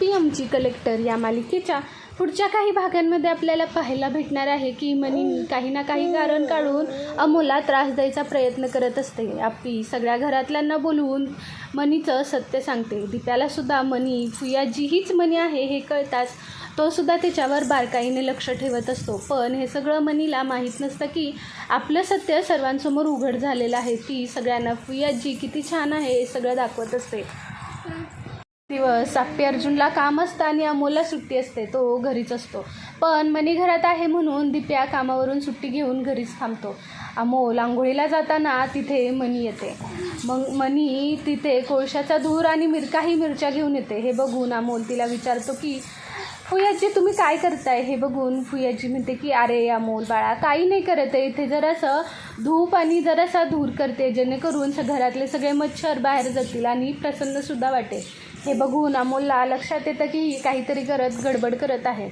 P एमची collector या मालिकेच्या पुढच्या काही भागांमध्ये आपल्याला पाहायला भेटणार आहे की मनी काही ना काही कारण काढून अमोला त्रास द्यायचा प्रयत्न करत असते. आप्पी सगळ्या घरातल्यांना बोलवून मनीचं सत्य सांगते. दीप्यालासुद्धा मनी फुयाजी हीच मनी आहे हे कळताच तो सुद्धा त्याच्यावर बारकाईने लक्ष ठेवत असतो. पण हे सगळं मनीला माहीत नसतं की आपलं सत्य सर्वांसमोर उघड झालेलं आहे. ती सगळ्यांना फुयाजी किती छान आहे हे सगळं दाखवत असते. दिवस आप्पी अर्जुनला काम असतं आणि अमोलला सुट्टी असते तो घरीच असतो. पण मनी घरात आहे म्हणून दिप्या कामावरून सुट्टी घेऊन घरीच थांबतो. अमोल आंघोळीला जाताना तिथे मनी येते. मग मनी तिथे कोळशाचा धूर आणि मिरकाही मिरच्या घेऊन येते. हे बघून अमोल तिला विचारतो की फुयाजी तुम्ही काय करताय? हे बघून फुयाजी म्हणते की अरे अमोल बाळा काही नाही करत आहे. इथे जरासं धूप आणि जरासा धूर करते. जेणेकरून घरातले सगळे मच्छर बाहेर जातील आणि प्रसन्नसुद्धा वाटेल. हे बघून अमोलला लक्षात येतं की ही काहीतरी करत गडबड करत आहे.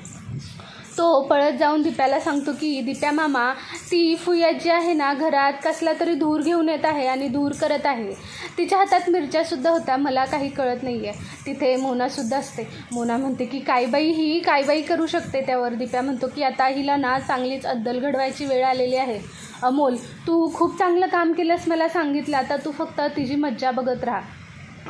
तो पळत जाऊन दिप्याला सांगतो की दिप्या मामा ती फुया जी आहे ना घरात कसला तरी धूर घेऊन येत आहे आणि धूर करत आहे. तिच्या हातात मिरच्यासुद्धा होत्या मला काही कळत नाही आहे तिथे मोनासुद्धा असते. मोना म्हणते की काय बाई ही काय बाई करू शकते त्यावर? दिप्या म्हणतो की आता हिला ना चांगलीच अद्दल घडवायची वेळ आलेली आहे. अमोल तू खूप चांगलं काम केलंस मला सांगितलं. आता तू फक्त तिची मज्जा बघत राहा.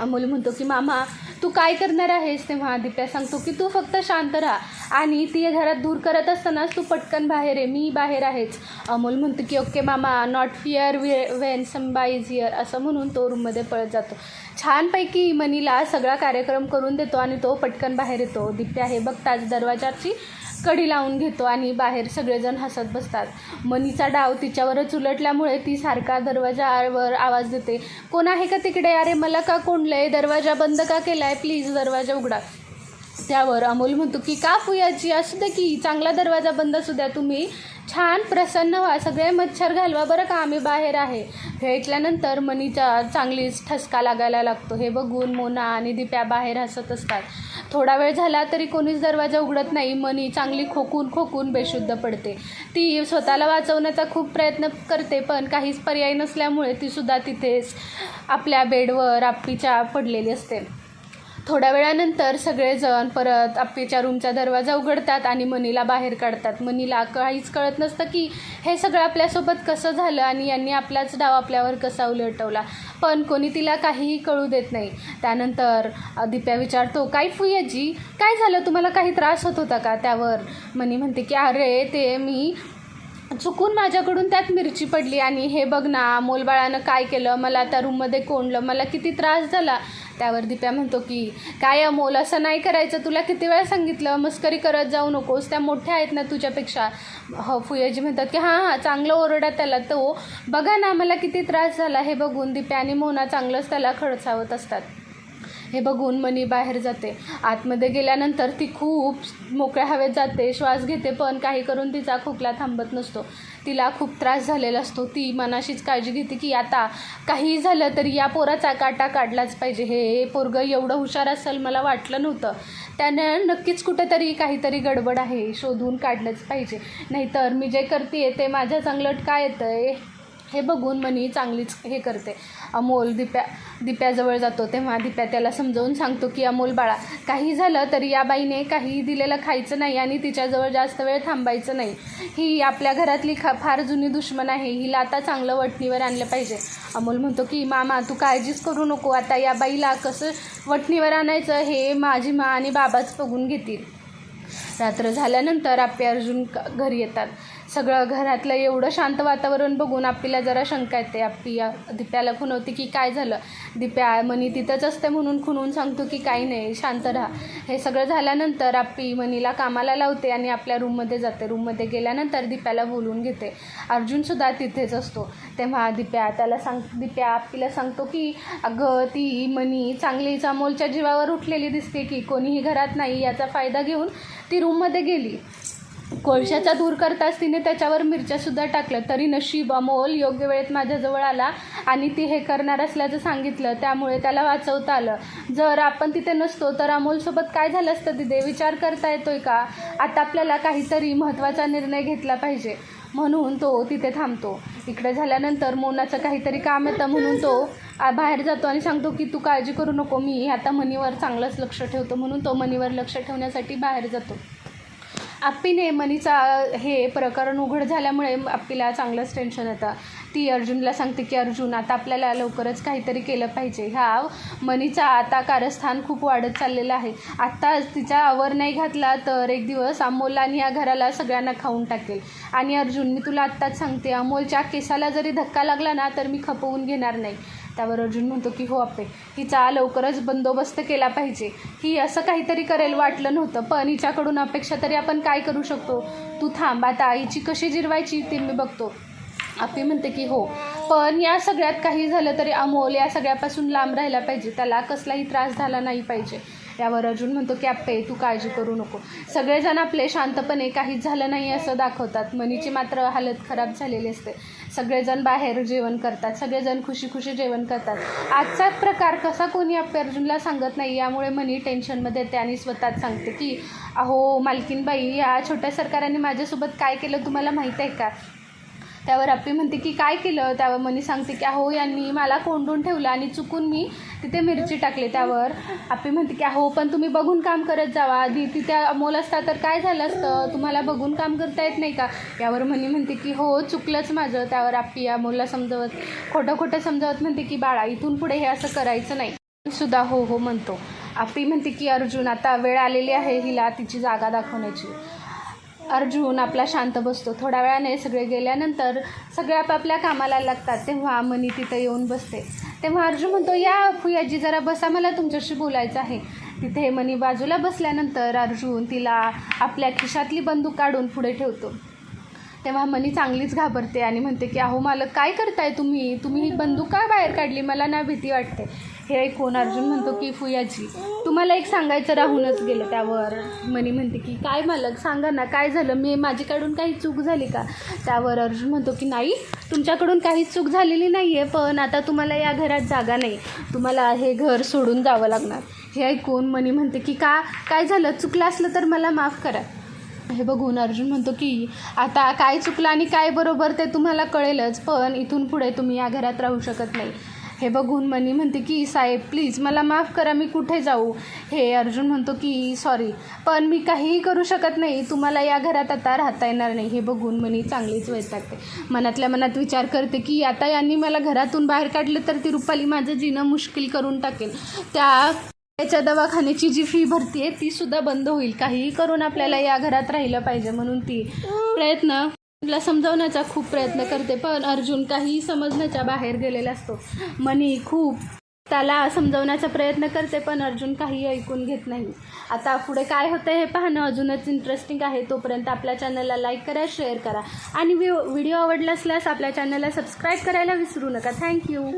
अमोल म्हणतो की मामा तू काय करणार आहेस? तेव्हा दिप्या सांगतो की तू फक्त शांत राहा. आणि ती घरात दूर करत असतानाच तू पटकन बाहेर आहे मी बाहेर आहेच. अमोल म्हणतो की ओके मामा not fear way when Samba is here असं म्हणून तो रूममध्ये पळत जातो. छानपैकी मनीला सगळा कार्यक्रम करून देतो आणि तो पटकन बाहेर येतो. दिप्या हे बघताच दरवाजाची कडी लावून घेतो आणि बाहेर सगळेजण हसत बसतात. मनीचा डाव तिच्यावरच उलटल्यामुळे ती सारखा दरवाजावर आवाज देते. कोण आहे का तिकडे? अरे मला का कोंडलंय? दरवाजा बंद का केला आहे प्लीज दरवाजा उघडा. त्यावर अमोल म्हणतो की का फुयाची? असू दे की चांगला दरवाजा बंद असू द्या तुम्ही. छान प्रसन्न व्हा. सगळे मच्छर घालवा बरं का आम्ही बाहेर आहे. हे ऐकल्यानंतर मनीचा चांगलीच ठसका लागायला लागतो. हे बघून मोना आणि दिप्या बाहेर हसत असतात. थोडा वेळ झाला तरी कोणीच दरवाजा उघडत नाही. मनी चांगली खोकून खोकून बेशुद्ध पडते. ती स्वतःला वाचवण्याचा खूप प्रयत्न करते पण काहीच पर्याय नसल्यामुळे तीसुद्धा तिथेच आपल्या बेडवर आप्पीच्या पडलेली असते. थोड्या वेळानंतर सगळेजण परत आप्पीच्या रूमचा दरवाजा उघडतात आणि मनीला बाहेर काढतात. मनीला काहीच कळत नसतं की हे सगळं आपल्यासोबत कसं झालं आणि यांनी आपलाच डाव आपल्यावर कसा उलटवला. पण कोणी तिला काहीही कळू देत नाही. त्यानंतर दिप्या विचारतो काय फुयाजी? काय झालं? तुम्हाला काही त्रास होत होता का? त्यावर मनी म्हणते की अरे ते मी चुकून माझ्याकडून त्यात मिरची पडली आणि हे बघ ना मोलबाळानं काय केलं? मला त्या रूममध्ये कोंडलं. मला किती त्रास झाला. त्यावर दिप्या म्हणतो की काय अमोल असं नाही करायचं. तुला किती वेळा सांगितलं? मस्करी करत जाऊ नकोस. त्या मोठ्या आहेत ना तुझ्यापेक्षा. ह फुयाजी म्हणतात की हां हां चांगलं ओरडा त्याला तो. बघा ना मला किती त्रास झाला. हे बघून दिप्या आणि मोना चांगलंच त्याला खडसावत असतात. हे बघून मनी बाहेर जाते. आतमध्ये गेल्यानंतर ती खूप मोकळ्या हवेत जाते श्वास घेते पण काही करून तिचा खोकला थांबत नसतो. तिला खूप त्रास झालेला असतो. ती मनाशीच काळजी घेते की आता काही झालं तरी या पोराचा काटा काढलाच पाहिजे. हे पोरगं एवढं हुशार असेल मला वाटलं नव्हतं. त्यानं नक्कीच कुठेतरी काहीतरी गडबड आहे शोधून काढलंच पाहिजे. नाहीतर मी जे करते ते माझ्या चांगलं काय येतं आहे हे बघून मनी चांगलीच हे करते. अमोल दिप्या दिप्याजवळ जातो तेव्हा दिप्या त्याला समजावून सांगतो की अमोल बाळा काही झालं तरी या बाईने काही दिलेलं खायचं नाही आणि तिच्याजवळ जास्त वेळ थांबायचं नाही. ही आपल्या घरातली खा फार जुनी दुश्मन आहे. हिला आता चांगलं वटणीवर आणलं पाहिजे. अमोल म्हणतो की मामा तू काळजीच करू नको. आता या बाईला कसं वटणीवर आणायचं हे माझी मा आणि बाबाच बघून घेतील. रात्र झाल्यानंतर आप्पे अर्जुन घरी येतात. सगळं घरातलं एवढं शांत वातावरण बघून आपल्याला जरा शंका येते. आप्पी दिप्याला खुणवते की काय झालं? दिप्या मनी तिथंच असते म्हणून खुनवून सांगतो की काही नाही शांत राहा. हे सगळं झाल्यानंतर आप्पी मनीला कामाला लावते आणि आपल्या रूममध्ये जाते. रूममध्ये गेल्यानंतर दिप्याला बोलून घेते. अर्जुनसुद्धा तिथेच असतो. तेव्हा दिप्या त्याला सांग दिप्या आप्पीला सांगतो की अगं ती मनी चांगली चामोलच्या जीवावर उठलेली दिसते की कोणीही घरात नाही याचा फायदा घेऊन ती रूममध्ये गेली. कोळशाचा दूर करताच तिने त्याच्यावर मिरच्यासुद्धा टाकल्या. तरी नशीब अमोल योग्य वेळेत माझ्याजवळ आला आणि ती हे करणार असल्याचं सांगितलं. त्यामुळे त्याला वाचवता आलं. जर आपण तिथे नसतो तर अमोलसोबत काय झालं असतं तिथे? विचार करता येतोय का? आता आपल्याला काहीतरी महत्त्वाचा निर्णय घेतला पाहिजे. म्हणून तो तिथे थांबतो. इकडे झाल्यानंतर मोनाचं काहीतरी काम येतं म्हणून तो बाहेर जातो आणि सांगतो की तू काळजी करू नको मी आता मनीवर चांगलंच लक्ष ठेवतो. म्हणून तो मनीवर लक्ष ठेवण्यासाठी बाहेर जातो. आप्पीने मनीचा हे प्रकरण उघड झाल्यामुळे आप्पीला चांगलंच टेन्शन येतं. ती अर्जुनला सांगते की अर्जुन आता आपल्याला लवकरच काहीतरी केलं पाहिजे. ह्या मनीचा आता कारस्थान खूप वाढत चाललेलं आहे. आत्ताच तिचा आवर नाही घातला तर एक दिवस अमोल आणि या घराला सगळ्यांना खाऊन टाकेल. आणि अर्जुन मी तुला आत्ताच सांगते अमोलच्या केसाला जरी धक्का लागला ना तर मी खपवून घेणार नाही. त्यावर अर्जुन म्हणतो की हो आपे हिचा लवकरच बंदोबस्त केला पाहिजे. ही असं काहीतरी करेल वाटलं नव्हतं पण हिच्याकडून अपेक्षा तरी आपण काय करू शकतो? तू थांब आता आईची कशी जिरवायची ते मी बघतो. आपी म्हणते की हो पण या सगळ्यात काही झालं तरी अमोल या सगळ्यापासून लांब राहिला पाहिजे. त्याला कसलाही त्रास झाला नाही पाहिजे. यावर अर्जुन म्हणतो की आप्पे तू काळजी करू नको. सगळेजण आपले शांतपणे काहीच झालं नाही असं दाखवतात. मनीची मात्र हालत खराब झालेली असते. सगळेजण बाहेर जेवण करतात सगळेजण खुशी खुशी जेवण करतात. आजचा प्रकार कसा कोणी आप्पे अर्जुनला सांगत नाही यामुळे मनी टेन्शनमध्ये येते आणि स्वतःच सांगते की अहो मालकीनबाई या छोट्या सरकाराने माझ्यासोबत काय केलं तुम्हाला माहीत आहे का? त्यावर आप्पी म्हणते की काय केलं? त्यावर मनी सांगते की अहो यांनी मला कोंडून ठेवलं आणि चुकून मी तिथे मिरची टाकली. त्यावर आप्पी म्हणते की अहो पण तुम्ही बघून काम करत जावा. आधी तिथे अमोल असता तर काय झालं असतं? तुम्हाला बघून काम करता येत नाही का? यावर मनी म्हणते की हो चुकलंच माझं. त्यावर आप्पी अमोलला समजवत खोटं खोटं समजावत म्हणते की बाळा इथून पुढे हे असं करायचं नाही. सुद्धा हो हो म्हणतो. आप्पी म्हणते की अर्जुन आता वेळ आलेली आहे हिला तिची जागा दाखवण्याची. अर्जुन आपला शांत बसतो. थोड्या वेळाने सगळे गेल्यानंतर सगळे आपापल्या कामाला लागतात. तेव्हा मनी तिथं येऊन बसते. तेव्हा अर्जुन म्हणतो या फुयाजी जरा बसा मला तुमच्याशी बोलायचं आहे. तिथे मनी बाजूला बसल्यानंतर अर्जुन तिला आपल्या खिशातली बंदूक काढून पुढे ठेवतो. तेव्हा मनी चांगलीच घाबरते आणि म्हणते की अहो मालक काय करताय तुम्ही? तुम्ही ही बंदूक काय बाहेर काढली? मला ना भीती वाटते. हे ऐकून अर्जुन म्हणतो की फुयाजी तुम्हाला एक सांगायचं राहूनच गेलं त्यावर. मनी म्हणते की काय मालक सांगा ना काय झालं? मी माझ्याकडून काही चूक झाली का? त्यावर अर्जुन म्हणतो की नाही तुमच्याकडून काही चूक झालेली नाही आहे पण आता तुम्हाला या घरात जागा नाही. तुम्हाला हे घर सोडून जावं लागणार. हे ऐकून मनी म्हणते की का? काय झालं? चुकलं असलं तर मला माफ करा. हे बघून अर्जुन म्हणतो की आता काय चुकलं आणि काय बरोबर ते तुम्हाला कळेलच पण इथून पुढे तुम्ही या घरात राहू शकत नाही. हे बघून मनी म्हणते की साहेब प्लीज मला माफ करा मी कुठे जाऊ? हे अर्जुन म्हणतो की सॉरी पण मी काहीही करू शकत नाही तुम्हाला या घरात आता राहता येणार नाही. हे बघून मनी चांगलीच वैतागते. मनातल्या मनात विचार करते की आता यांनी मला घरातून बाहेर काढलं तर ती रुपाली माझं जिणं मुश्किल करून टाकेल. त्या त्याच्या दवाखान्याची जी फी भरती आहे ती सुद्धा बंद होईल. काहीही करून आपल्याला या घरात राहिलं पाहिजे म्हणून ती प्रयत्न. तिला समजावण्याचा खूप प्रयत्न करते पण अर्जुन काही समजण्याच्या बाहेर गेलेला असतो. मनी खूप त्याला समजावण्याचा प्रयत्न करते पण अर्जुन काही ऐकून घेत नाही. आता पुढे काय होतं हे पाहणं अजूनच इंटरेस्टिंग आहे. तोपर्यंत आपल्या चॅनलला लाईक करा शेअर करा. आणि व्हिडिओ आवडला असल्यास आपल्या चॅनलला सबस्क्राईब करायला विसरू नका. थँक्यू